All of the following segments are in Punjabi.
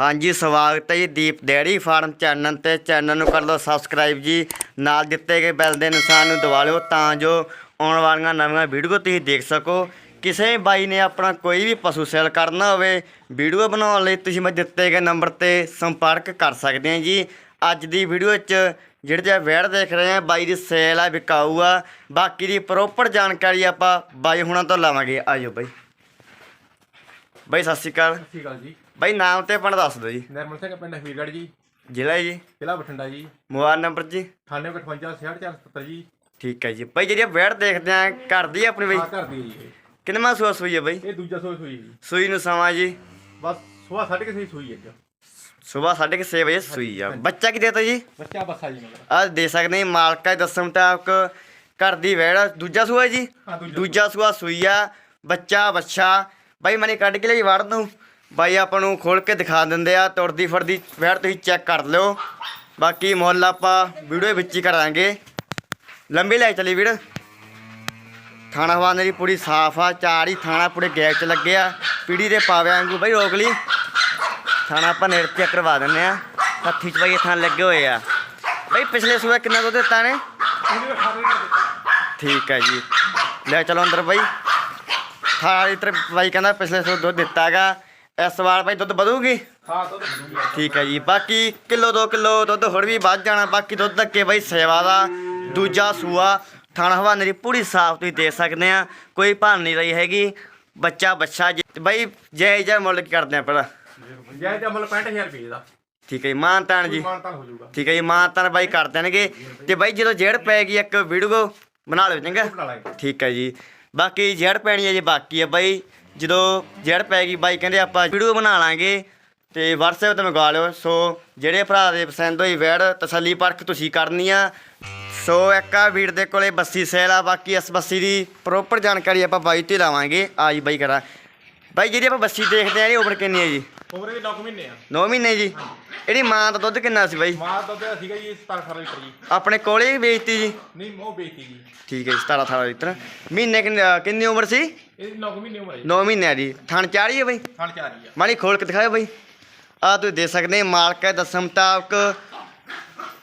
ਹਾਂਜੀ, ਸਵਾਗਤ ਹੈ ਜੀ ਦੀਪ ਡੇਅਰੀ ਫਾਰਮ ਚੈਨਲ ਤੇ। ਚੈਨਲ ਨੂੰ ਕਰ ਲਓ ਸਬਸਕ੍ਰਾਈਬ ਜੀ। ਨਾਲ ਦਿੱਤੇ ਗਏ ਬੈਲ ਦੇ ਨਿਸ਼ਾਨ ਨੂੰ ਦਬਾ ਲਿਓ ਤਾਂ ਜੋ ਆਉਣ ਵਾਲੀਆਂ ਨਵੀਆਂ ਵੀਡੀਓ ਤੁਸੀਂ ਦੇਖ ਸਕੋ। ਕਿਸੇ ਬਾਈ ਨੇ ਆਪਣਾ ਕੋਈ ਵੀ ਪਸ਼ੂ ਸੇਲ ਕਰਨਾ ਹੋਵੇ, ਵੀਡੀਓ ਬਣਾਉਣ ਲਈ ਤੁਸੀਂ ਮੈਂ ਦਿੱਤੇ ਗਏ ਨੰਬਰ ਤੇ ਸੰਪਰਕ ਕਰ ਸਕਦੇ ਹੋ ਜੀ। ਅੱਜ ਦੀ ਵੀਡੀਓ 'ਚ ਜਿਹੜੇ ਜੇ ਵੈੜ ਦੇਖ ਰਹੇ ਆ ਬਾਈ ਦੀ ਸੇਲ ਆ, ਵਿਕਾਊ ਆ। ਬਾਕੀ ਦੀ ਪ੍ਰੋਪਰ ਜਾਣਕਾਰੀ ਆਪਾਂ ਬਾਈ ਹੁਣਾਂ ਤੋਂ ਲਵਾਂਗੇ। ਆਜੋ ਬਾਈ। ਬਾਈ ਸਤਿ ਸ਼੍ਰੀ ਅਕਾਲ। ਸਤਿ ਸ਼੍ਰੀ ਅਕਾਲ ਜੀ। ਬਾਈ ਨਾਮ ਤੇ ਆਪਣਾ ਦੱਸ ਦਿਓ ਜੀ। ਨਰਮਲ ਸਿੰਘ ਪਿੰਡ ਹਵੀਰਗੜ੍ਹ ਜੀ। ਜ਼ਿਲ੍ਹਾ ਜੀ? ਜ਼ਿਲ੍ਹਾ ਬਠਿੰਡਾ ਜੀ। ਮੋਬਾਈਲ ਨੰਬਰ ਜੀ? 9858 6477 ਜੀ। ਠੀਕ ਹੈ ਜੀ। ਭਾਈ ਜਿਹੜੀ ਵੈੜ ਦੇਖਦੇ ਆ ਘਰ ਦੀ ਆਪਣੀ ਬਈ? ਆ ਘਰ ਦੀ ਜੀ। ਕਿੰਨਵਾਂ ਸੂਆ ਸੂਈ ਹੈ ਬਈ? ਇਹ ਦੂਜਾ ਸੋਈ ਸੋਈ ਜੀ। ਸੂਈ ਨੂੰ ਸਮਾਂ ਜੀ? ਬਸ ਸਵੇਰ ਸਾਢੇ ਕੁ ਛੇ ਸੋਈ ਹੈ ਜੀ। ਸਵੇਰ 6:30 ਵਜੇ ਸੂਈ ਆ। ਬੱਚਾ ਕੀ ਦੇਤਾ ਜੀ? ਬੱਚਾ ਬੱਸਾ ਜੀ ਮਗਰ ਆ ਦੇ ਸਕਦੇ ਹਾਂ ਮਾਲਕਾ ਦੱਸਣ ਮੁਤਾਬਕ ਘਰ ਦੀ ਵੈੜ। ਦੂਜਾ ਸੂਆ ਜੀ? ਹਾਂ ਦੂਜਾ ਸੂਆ। ਸੂਈ ਆ। ਬੱਚਾ ਬੱਚਾ ਬਾਈ ਮਨੇ ਕੱਢ ਕੇ ਲਈ ਵੜ ਦੂੰ ਬਾਈ ਆਪਾਂ ਨੂੰ ਖੋਲ ਕੇ ਦਿਖਾ ਦਿੰਦੇ ਆ, ਤੁਰਦੀ ਫੜਦੀ ਵੈੜ ਤੁਸੀਂ ਚੈੱਕ ਕਰ ਲਿਓ। ਬਾਕੀ ਮੁੱਲ ਆਪਾਂ ਵੀਡੀਓ ਵਿੱਚ ਹੀ ਕਰਾਂਗੇ। ਲੰਬੀ ਲੈ ਚਲੀ ਵੀਰ। ਥਾਣਾ ਹਵਾਨੇ ਦੀ ਪੂਰੀ ਸਾਫ਼ ਆ, ਚਾਰ ਹੀ ਥਾਣਾ ਪੂਰੇ ਗੈਪ ਚ ਲੱਗੇ ਆ। ਪੀੜੀ ਦੇ ਪਾਵਿਆਂ ਵਾਂਗੂ ਬਾਈ ਰੋਕ ਲਈ। ਥਾਣਾ ਆਪਾਂ ਨੇੜ ਚੈੱਕ ਕਰਵਾ ਦਿੰਨੇ ਆ। ਹੱਥੀ ਚ ਬਾਈ ਇਹ ਥਾਂ ਲੱਗੇ ਹੋਏ ਆ। ਬਾਈ ਪਿਛਲੇ ਸੂਏ ਕਿੰਨਾ ਦੁੱਧ ਦਿੱਤਾ ਨੇ? ਠੀਕ ਹੈ ਜੀ। ਲੈ ਚਲੋ ਅੰਦਰ ਬਾਈ। 18 ਲੀਟਰ ਬਾਈ ਕਹਿੰਦਾ ਪਿਛਲੇ ਸੋ ਦੁੱਧ ਦਿੱਤਾਗਾ ਇਸ ਵਾਰ ਬਾਈ ਦੁੱਧ ਵਧੂਗੀ? ਹਾਂ ਦੁੱਧ ਮਿਲੂਗਾ ਠੀਕ ਹੈ ਜੀ ਬਾਕੀ ਕਿਲੋ 2 ਕਿਲੋ ਦੁੱਧ ਹੋਰ ਵੀ ਵੱਧ ਜਾਣਾ ਬਾਕੀ ਦੁੱਧ ਧੱਕੇ ਬਾਈ ਸੇਵਾ ਦਾ ਦੂਜਾ ਸੂਆ ਥਾਣਾ ਹਵਾਨੇ ਦੀ ਪੂਰੀ ਸਾਫ਼ ਤੁਸੀਂ ਦੇ ਸਕਦੇ ਆ ਕੋਈ ਭਾਨ ਨਹੀਂ ਰਹੀ ਹੈਗੀ ਬੱਚਾ ਬੱਚਾ ਬਾਈ ਜੈ ਜੈ ਮੁੱਲ ਕਰਦੇ ਆ ਪਹਿਲਾਂ ਜੈ ਜੈ ਮੁੱਲ 65000 ਰੁਪਏ ਦਾ। ਠੀਕ ਹੈ ਜੀ ਮਾਨ ਤਾਨ ਜੀ। ਮਾਨਤਾਨ ਹੋ ਜਾਊਗਾ। ਠੀਕ ਹੈ ਜੀ ਮਾਨ ਤਾਨ ਬਾਈ ਕਰ ਦੇਣਗੇ ਤੇ ਬਾਈ ਜਦੋਂ ਜੇੜ ਪੈ ਗਈ ਇੱਕ ਵੀਡੀਓ ਬਣਾ ਲਿਓ ਚੰਗਾ। ਠੀਕ ਹੈ ਜੀ ਬਾਕੀ ਜੜ ਪੈਣੀ ਹੈ ਜੀ ਬਾਕੀ ਹੈ ਬਾਈ। ਜਦੋਂ ਜੜ ਪੈ ਗਈ, ਬਾਈ ਕਹਿੰਦੇ ਆਪਾਂ ਵੀਡੀਓ ਬਣਾ ਲਾਂਗੇ ਤੇ WhatsApp ਤੇ ਮੰਗਵਾ ਲਿਓ। ਸੋ ਜਿਹੜੇ ਭਰਾ ਦੇ ਪਸੰਦ ਹੋਈ ਵੈੜ, ਤਸੱਲੀ ਪਰਖ ਤੁਸੀਂ ਕਰਨੀ ਆ। ਸੋ ਇੱਕ ਵੀਰ ਦੇ ਕੋਲੇ ਬੱਸੀ ਸੇਲ ਆ, ਬਾਕੀ ਇਸ ਬੱਸੀ ਦੀ ਪ੍ਰੋਪਰ ਜਾਣਕਾਰੀ ਆਪਾਂ ਬਾਈ ਤੇ ਲਾਵਾਂਗੇ। ਆ ਜੀ ਬਾਈ ਕਰਾ ਬਾਈ, ਜਿਹੜੀ ਆਪਾਂ ਬੱਸੀ ਦੇਖਦੇ ਆ ਇਹ ਉਮਰ ਕਿੰਨੀ ਹੈ ਜੀ? ਉਮਰ ਇਹਦੀ 9 ਮਹੀਨੇ ਆ। 9 ਮਹੀਨੇ ਜੀ। ਇਹਦੀ ਮਾਂ ਦਾ ਦੁੱਧ ਕਿੰਨਾ ਸੀ ਬਾਈ? ਮਾਂ ਦੁੱਧ ਸੀਗਾ ਜੀ 17 18 ਲੀਟਰ ਜੀ। ਆਪਣੇ ਕੋਲੇ ਹੀ ਵੇਚਤੀ ਜੀ? ਨਹੀਂ ਉਹ ਵੇਚਤੀ ਜੀ। ਠੀਕ ਹੈ ਜੀ 17 18 ਲੀਟਰ। ਮਹੀਨੇ ਕਿੰਨੀ ਕਿੰਨੀ ਉਮਰ ਸੀ? ਇਹਦੀ 9 ਮਹੀਨੇ ਉਮਰ ਹੈ ਜੀ। 9 ਮਹੀਨਿਆਂ ਦੀ ਥਣ ਚਾੜੀ ਹੈ ਬਾਈ? ਖਾਣ ਚਾਰ ਹੀ ਆ। ਮਾੜੀ ਖੋਲ ਕੇ ਦਿਖਾਓ ਬਾਈ। ਆ ਤੁਸੀਂ ਦੇ ਸਕਦੇ ਮਾਲਕ ਹੈ ਦੱਸਣ ਮੁਤਾਬਕ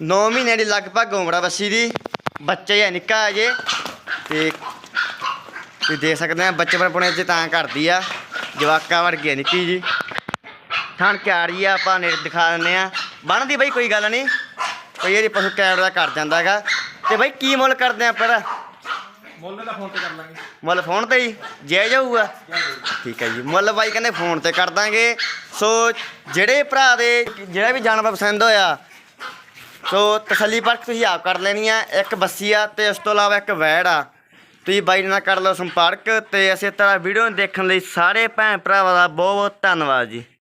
9 ਮਹੀਨੇ ਦੀ ਲਗਭਗ ਉਮਰ ਆ ਬੱਸੀ ਦੀ। ਬੱਚਾ ਹੀ ਹੈ ਨਿੱਕਾ ਹੈ ਜੇ। ਤੇ ਤੁਸੀਂ ਦੇ ਸਕਦੇ ਆ ਬੱਚੇ ਪੁਣੇ ਚ ਤਾਂ ਕਰਦੀ ਆ। ਜਵਾਕਾਂ ਵਰਗੀ ਹੈ ਨਿੱਕੀ ਜੀ। ਥਣ ਚਾੜੀ ਆ ਆਪਾਂ ਨੇ ਦਿਖਾ ਦਿੰਦੇ ਆ। ਬਣਦੀ ਬਾਈ ਕੋਈ ਗੱਲ ਨਹੀਂ। ਕੋਈ ਇਹਦੀ ਪਸ਼ੂ ਕੈਮਰਾ ਕਰ ਜਾਂਦਾ ਹੈਗਾ। ਤੇ ਬਾਈ ਕੀ ਮੁੱਲ ਕਰਦੇ ਆ ਪਰ ਮੁੱਲ ਦਾ ਫੋਨ ਤੇ ਕਰ ਲਾਂਗੇ। ਮੁੱਲ ਫੋਨ ਤੇ ਹੀ? ਜੈ ਜਾਊਗਾ? ਠੀਕ ਹੈ ਜੀ। ਮੁੱਲ ਬਾਈ ਕਹਿੰਦੇ ਫੋਨ ਤੇ ਕਰ ਦਾਂਗੇ। ਸੋ ਜਿਹੜੇ ਭਰਾ ਦੇ ਜਿਹੜਾ ਵੀ ਜਾਨਵਰ ਪਸੰਦ ਹੋਇਆ ਸੋ ਤਸੱਲੀ ਪਰਖ ਤੁਸੀਂ ਆਪ ਕਰ ਲੈਣੀ ਆ। ਇੱਕ ਬੱਸੀ ਆ ਤੇ ਉਸ ਤੋਂ ਇਲਾਵਾ ਇੱਕ ਵੈੜ ਆ। ਤੁਸੀਂ ਬਾਈ ਨਾਲ ਕਰ ਲਓ ਸੰਪਰਕ ਤੇ ਇਸੇ ਤਰ੍ਹਾਂ ਵੀਡੀਓ ਦੇਖਣ ਲਈ ਸਾਰੇ ਭੈਣ ਭਰਾਵਾਂ ਦਾ ਬਹੁਤ ਬਹੁਤ ਧੰਨਵਾਦ ਜੀ।